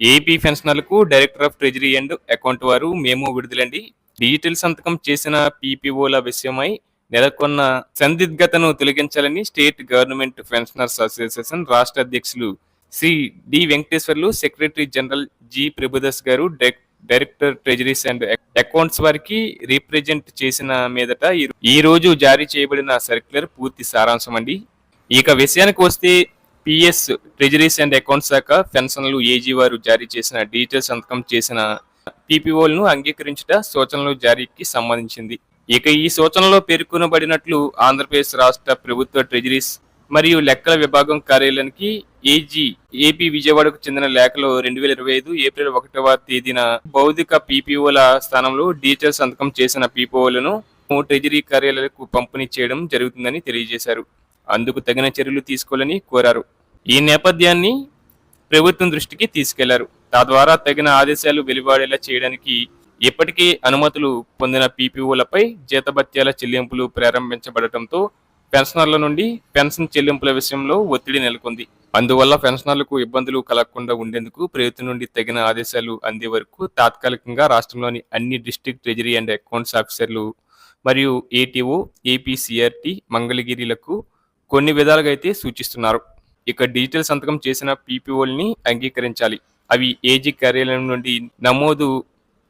AP పెన్షనర్లకు director of treasury and account వారు మేము విడుదలండి. డిజిటల్ సంతకం చేసిన పీపీఓల విషయమై నెలకొన్న సందిగ్ధతను తొలగించాలని స్టేట్ గవర్నమెంట్ పెన్షనర్స్ అసోసియేషన్ రాష్ట్ర అధ్యక్షులు Shri D Venkateswarlu secretary general G Prabhudas గారు director- director treasuries and accounts వారికి రిప్రజెంట్ చేసిన మీదట ఈ- ఈ రోజు జారీ చేయబడిన సర్క్యులర్ పూర్తి సారాంశం అండి ఇక విషయానికి వస్తే పిఎస్ ట్రెజరీస్ అండ్ అకౌంట్స్ శాఖ పెన్షన్లు ఏజీ వారు జారీ చేసిన డిజిటల్ సంతకం చేసిన పీపీఓలను అంగీకరించుట సూచనలు జారీకి సంబంధించింది. ఇక ఈ సూచనలో పేర్కొనబడినట్లు ఆంధ్రప్రదేశ్ రాష్ట్ర ప్రభుత్వ ట్రెజరీస్ మరియు లెక్కల విభాగం కార్యాలయానికి ఏజీ ఏపీ విజయవాడకు చెందిన లేఖలో రెండు వేల ఇరవై ఐదు ఏప్రిల్ ఒకటవ తేదీన భౌతిక పీపీఓల స్థానంలో డిజిటల్ సంతకం చేసిన పీపీఓలను ట్రెజరీ కార్యాలయాలకు పంపిణీ చేయడం జరుగుతుందని తెలియజేశారు. అందుకు తగిన చర్యలు తీసుకోవాలని కోరారు. ఈ నేపథ్యాన్ని ప్రభుత్వం దృష్టికి తీసుకెళ్ళారు. తద్వారా తగిన ఆదేశాలు వెలువడేలా చేయడానికి ఇప్పటికే అనుమతులు పొందిన పీపీఓలపై జీతభత్యాల చెల్లింపులు ప్రారంభించబడటంతో పెన్షనర్ల నుండి పెన్షన్ చెల్లింపుల విషయంలో ఒత్తిడి నెలకొంది. అందువల్ల పెన్షనర్లకు ఇబ్బందులు కలగకుండా ఉండేందుకు ప్రభుత్వం నుండి తగిన ఆదేశాలు అందే వరకు తాత్కాలికంగా రాష్ట్రంలోని అన్ని డిస్ట్రిక్ట్ ట్రెజరీ అండ్ అకౌంట్స్ ఆఫీసర్లు మరియు ఏటీఓ ఏపీసీఆర్టీ మంగళగిరిలకు కొన్ని విధాలుగా అయితే సూచిస్తున్నారు. ఇక డిజిటల్ సంతకం చేసిన పీపీఓల్ని అంగీకరించాలి. అవి ఏజీ కార్యాలయం నుండి నమోదు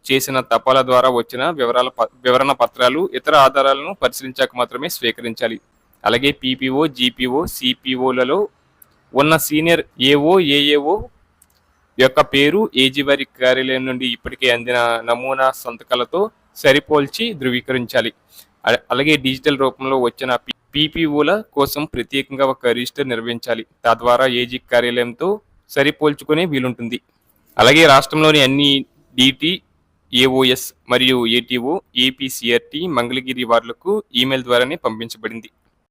చేసిన తపాల ద్వారా వచ్చిన వివరాల వివరణ పత్రాలు ఇతర ఆధారాలను పరిశీలించాక మాత్రమే స్వీకరించాలి. అలాగే పీపీఓ జీపీఓ సిపిఓలలో ఉన్న సీనియర్ ఏఓ ఏఏఓ యొక్క పేరు ఏజీ వారి కార్యాలయం నుండి ఇప్పటికే అందిన నమూనా సంతకాలతో సరిపోల్చి ధృవీకరించాలి. అలాగే డిజిటల్ రూపంలో వచ్చిన పీపీఓల కోసం ప్రత్యేకంగా ఒక రిజిస్టర్ నిర్వహించాలి. తద్వారా ఏజీ కార్యాలయంతో సరిపోల్చుకునే వీలుంటుంది. అలాగే రాష్ట్రంలోని అన్ని డిటి ఏఓఎస్ మరియు ఏటీఓ ఏపీసీఆర్టీ మంగళగిరి వార్లకు ఈమెయిల్ ద్వారానే పంపించబడింది.